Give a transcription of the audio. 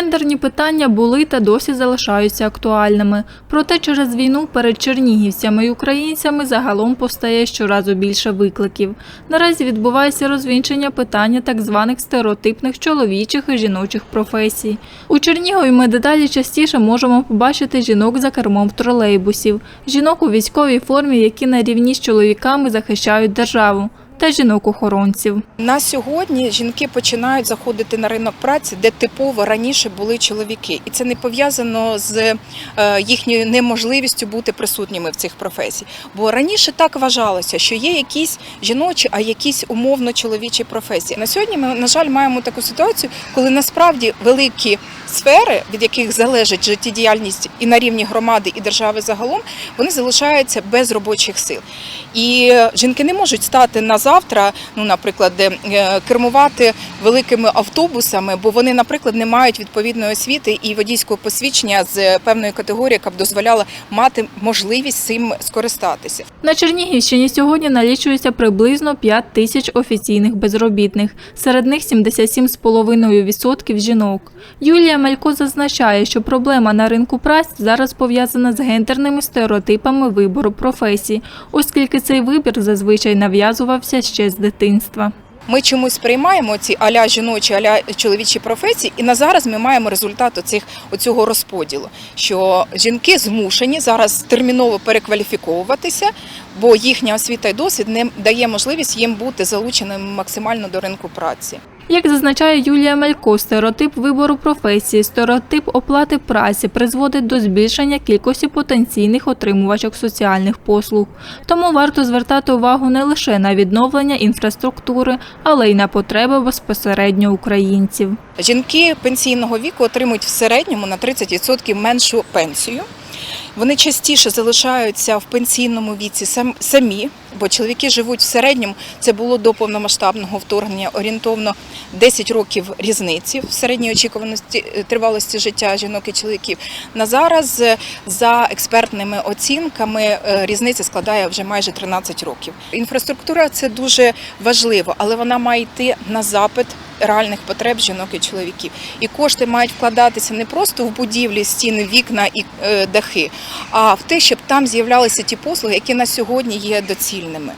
Гендерні питання були та досі залишаються актуальними. Проте через війну перед чернігівцями і українцями загалом постає щоразу більше викликів. Наразі відбувається розвінчення питання так званих стереотипних чоловічих і жіночих професій. У Чернігові ми дедалі частіше можемо побачити жінок за кермом тролейбусів, жінок у військовій формі, які на рівні з чоловіками захищають державу, та жінок-охоронців. На сьогодні жінки починають заходити на ринок праці, де типово раніше були чоловіки, і це не пов'язано з е, їхньою неможливістю бути присутніми в цих професій. Бо раніше так вважалося, що є якісь жіночі, а якісь умовно чоловічі професії. На сьогодні ми, на жаль, маємо таку ситуацію, коли насправді великі сфери, від яких залежить життєдіяльність і на рівні громади і держави загалом, вони залишаються без робочих сил. І е, жінки не можуть стати на завтра, ну, наприклад, е, кермувати великими автобусами, бо вони, наприклад, не мають відповідної освіти і водійського посвідчення з певної категорії, яка б дозволяла мати можливість цим скористатися. На Чернігівщині сьогодні налічується приблизно 5 тисяч офіційних безробітних. Серед них 77,5% жінок. Юлія Малько зазначає, що проблема на ринку праці зараз пов'язана з гендерними стереотипами вибору професій, оскільки цей вибір зазвичай нав'язувався ще з дитинства. Ми чомусь приймаємо ці аля жіночі, аля чоловічі професії, і на зараз ми маємо результат оцих, оцього розподілу, що жінки змушені зараз терміново перекваліфіковуватися, бо їхня освіта і досвід не дає можливість їм бути залученими максимально до ринку праці. Як зазначає Юлія Малько, стереотип вибору професії, стереотип оплати праці призводить до збільшення кількості потенційних отримувачок соціальних послуг. Тому варто звертати увагу не лише на відновлення інфраструктури, але й на потреби безпосередньо українців. Жінки пенсійного віку отримують в середньому на 30% меншу пенсію. Вони частіше залишаються в пенсійному віці сам- самі, бо чоловіки живуть в середньому. Це було до повномасштабного вторгнення орієнтовно 10 років різниці в середній очікуваності е, тривалості життя жінок і чоловіків. На зараз е, за експертними оцінками е, різниця складає вже майже 13 років. Інфраструктура це дуже важливо, але вона має йти на запит реальних потреб жінок і чоловіків. І кошти мають вкладатися не просто в будівлі, стіни, вікна і е, дахи, а в те, щоб там з'являлися ті послуги, які на сьогодні є доцільними.